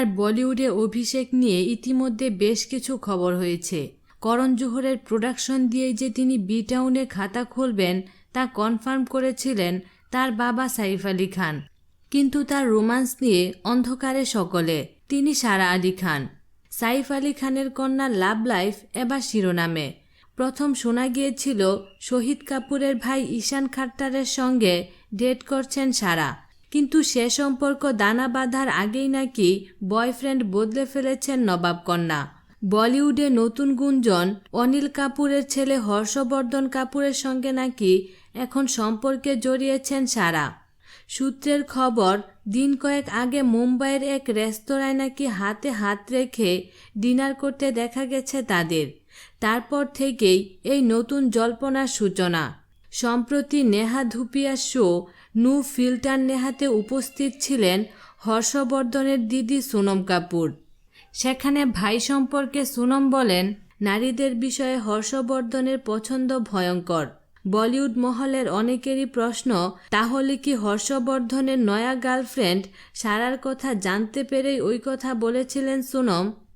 সারার বলিউডে অভিষেক নিয়ে ইতিমধ্যে বেশ কিছু খবর হয়েছে। করণ জোহরের প্রোডাকশন দিয়ে যে তিনি বি টাউনে খাতা খুলবেন, তা কনফার্ম করেছিলেন তার বাবা সাইফ আলী খান। কিন্তু তার রোমান্স নিয়ে অন্ধকারে সকলে, তিনি সারা আলী খান। সাইফ আলী খানের কন্যা লাভ লাইফ এবার শিরোনামে। প্রথম শোনা গিয়েছিল, শহীদ কাপুরের ভাই ঈশান খাট্টারের সঙ্গে ডেট করছেন সারা। কিন্তু সে সম্পর্ক দানা বাঁধার আগেই নাকি বয়ফ্রেন্ড বদলে ফেলেছেন নবাব কন্যা। বলিউডে নতুন গুঞ্জন, অনিল কাপুরের ছেলে হর্ষবর্ধন কাপুরের সঙ্গে নাকি এখন সম্পর্কে জড়িয়েছেন সারা। সূত্রের খবর, দিন কয়েক আগে মুম্বাইয়ের এক রেস্তোরাঁয় নাকি হাতে হাত রেখে ডিনার করতে দেখা গেছে তাদের। তারপর থেকেই এই নতুন জল্পনার সূচনা। সম্প্রতি Neha Dhupia show no filter নেহাতে উপস্থিত ছিলেন হর্ষবর্ধনের দিদি সোনম কাপুর। সেখানে ভাই সম্পর্কে সুনম বলেন, নারীদের বিষয়ে হর্ষবর্ধনের পছন্দ ভয়ঙ্কর। বলিউড মহলের অনেকেরই প্রশ্ন, তাহলে কি হর্ষবর্ধনের নয়া গার্লফ্রেন্ড সারার কথা জানতে পেরেই ওই কথা বলেছিলেন সুনম?